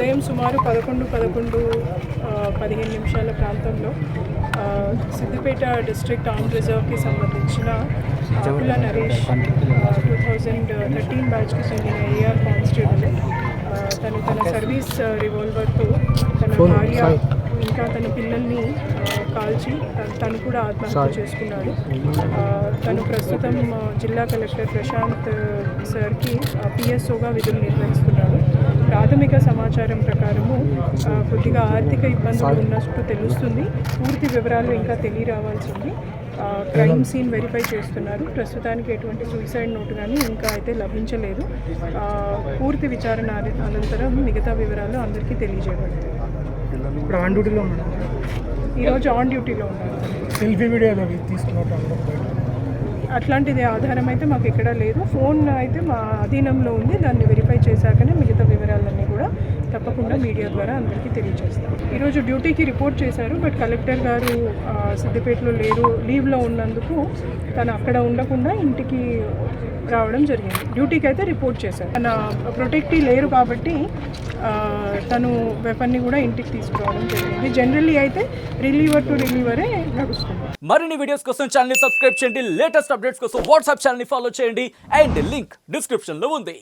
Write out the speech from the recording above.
ఉదయం సుమారు పదకొండు పదకొండు పదిహేను నిమిషాల ప్రాంతంలో సిద్దిపేట డిస్ట్రిక్ట్ ఆర్మ్ రిజర్వ్కి సంబంధించిన Akula Naresh two thousand thirteen బ్యాచ్కి చెందిన ఏఆర్ కానిస్టేబుల్ తను తన సర్వీస్ రివాల్వర్తో తన భార్య ఇంకా తన పిల్లల్ని కాల్చి తను- కూడా ఆత్మహత్య చేసుకున్నాడు. తను ప్రస్తుతం జిల్లా కలెక్టర్ ప్రశాంత్ సార్కి పిఎస్ఓగా విధులు నిర్వహిస్తున్నాడు. ప్రాథమిక సమాచారం ప్రకారము కొద్దిగా ఆర్థిక ఇబ్బందులు ఉన్నట్టు తెలుస్తుంది. పూర్తి వివరాలు ఇంకా తెలియరావాల్సి ఉంది. ఆ, క్రైమ్ సీన్ వెరిఫై చేస్తున్నారు. ప్రస్తుతానికి ఎటువంటి సూసైడ్ నోట్ కానీ ఇంకా అయితే లభించలేదు. పూర్తి విచారణ అన- అనంతరం మిగతా వివరాలు అందరికీ తెలియజేయబడతాయి. ఇప్పుడు ఆన్ డ్యూటీలో ఉన్నాడు ఈరోజు ఆన్ డ్యూటీలో ఉన్నారు. సెల్ఫీ. అట్లాంటిది ఆధారం అయితే మాకు ఎక్కడా లేదు. ఫోన్ అయితే మా అధీనంలో ఉంది. దాన్ని వెరిఫై కూడా తప్పకుండా మీడియా ద్వారా అందరికీ తెలియజేస్తాం. ఈరోజు డ్యూటీకి రిపోర్ట్ చేశారు బట్ కలెక్టర్ గారు సిద్దిపేటలో లేరు లీవ్లో ఉన్నందుకు తను అక్కడ ఉండకుండా ఇంటికి రావడం జరిగింది. డ్యూటీకి అయితే రిపోర్ట్ చేశారు. తన ప్రొటెక్టీ లేరు కాబట్టి తను వెపన్ని కూడా ఇంటికి తీసుకురావడం జరిగింది. జనరల్లీ అయితే రిలీవర్ టు రిలీవరే నడుస్తుంది. మరిన్ని వీడియోస్ కోసం ఛానల్ సబ్స్క్రైబ్ చేయండి. లేటెస్ట్ అప్డేట్స్ కోసం వాట్సాప్ ఛానల్ ఫాలో చేయండి. అండ్ లింక్ డిస్క్రిప్షన్లో ఉంది.